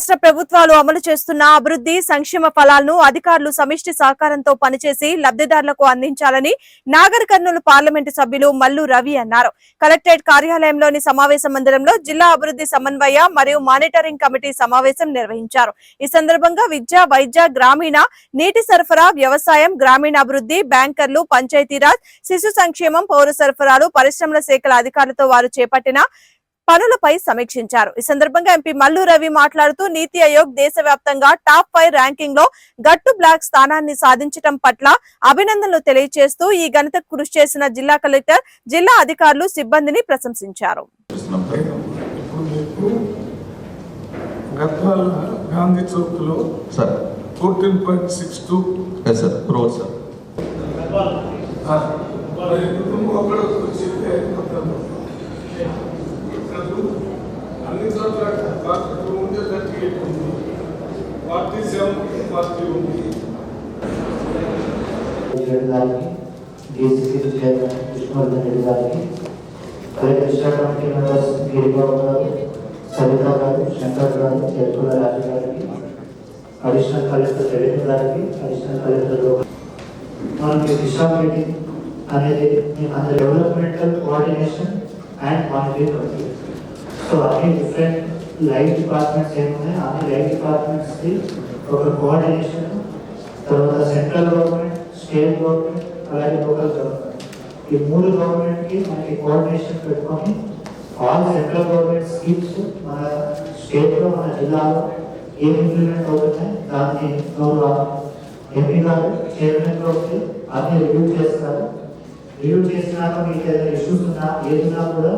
రాష్ట్ర ప్రభుత్వాలు అమలు చేస్తున్న అభివృద్ధి సంక్షేమ ఫలాలను అధికారులు సమిష్టి సహకారంతో పనిచేసి లబ్ధిదారులకు అందించాలని నాగర్ కర్నూలు పార్లమెంటు సభ్యులు మల్లు రవి అన్నారు. కలెక్టరేట్ కార్యాలయంలోని సమావేశ మందిరంలో జిల్లా అభివృద్ధి సమన్వయ మరియు మానిటరింగ్ కమిటీ సమావేశం నిర్వహించారు. ఈ సందర్భంగా విద్య వైద్య గ్రామీణ నీటి సరఫరా వ్యవసాయం గ్రామీణాభివృద్ధి బ్యాంకర్లు పంచాయతీరాజ్ శిశు సంక్షేమం పౌర సరఫరాలు పరిశ్రమల శాఖల అధికారులతో వారు చేపట్టిన పనులపై సమీక్షించారు. ఈ సందర్భంగా ఎంపీ మల్లు రవి మాట్లాడుతూ నీతి ఆయోగ్ దేశవ్యాప్తంగా టాప్ ఫైవ్ ర్యాంకింగ్లో గట్టు బ్లాక్ స్థానాన్ని సాధించడం పట్ల అభినందనలు తెలియజేస్తూ ఈ ఘనతకు కృషి చేసిన జిల్లా కలెక్టర్ జిల్లా అధికారులు సిబ్బందిని ప్రశంసించారు. ఇప్పుడు మీకు Gadwal Gandhi చౌక్లో sir. Fourteen point six two. Yes sir road sir అన్ని చోట్ల ఫార్టీ ఉంటే థర్టీ ఎయిట్ ఉంది ఫార్టీ సెవెన్ ఫార్టీ ఉంది రెడ్డి గారికి గిరిబాబు గారు సవిత గారు శంకర్ గారు చెరుకుల రాజు గారికి అడిషనల్ కలెక్టర్ రెడ్డి గారికి అడిషనల్ కలెక్టర్ మనకి దిశా అనేది మన developmental coordination and monitoring committee so అన్ని డిఫరెంట్ లైఫ్ డిపార్ట్మెంట్స్ ఏమున్నాయి అన్ని లైఫ్ డిపార్ట్మెంట్స్కి ఒక కోఆర్డినేషన్ తర్వాత సెంట్రల్ గవర్నమెంట్ స్టేట్ గవర్నమెంట్ అలాగే లోకల్ గవర్నమెంట్ ఈ మూడు గవర్నమెంట్కి మనకి కోఆర్డినేషన్ పెట్టుకొని ఆల్ సెంట్రల్ గవర్నమెంట్ స్కీమ్స్ మన స్టేట్లో మన జిల్లాలో ఏం ఇంప్లిమెంట్ అవుతున్నాయి దాన్ని గౌరవ ఎంపీ గారు చైర్మన్ గారికి అన్ని రివ్యూ చేస్తారు రివ్యూ చేసినాక మీకు ఏదైనా ఇష్యూస్ ఉన్నా ఏదైనా కూడా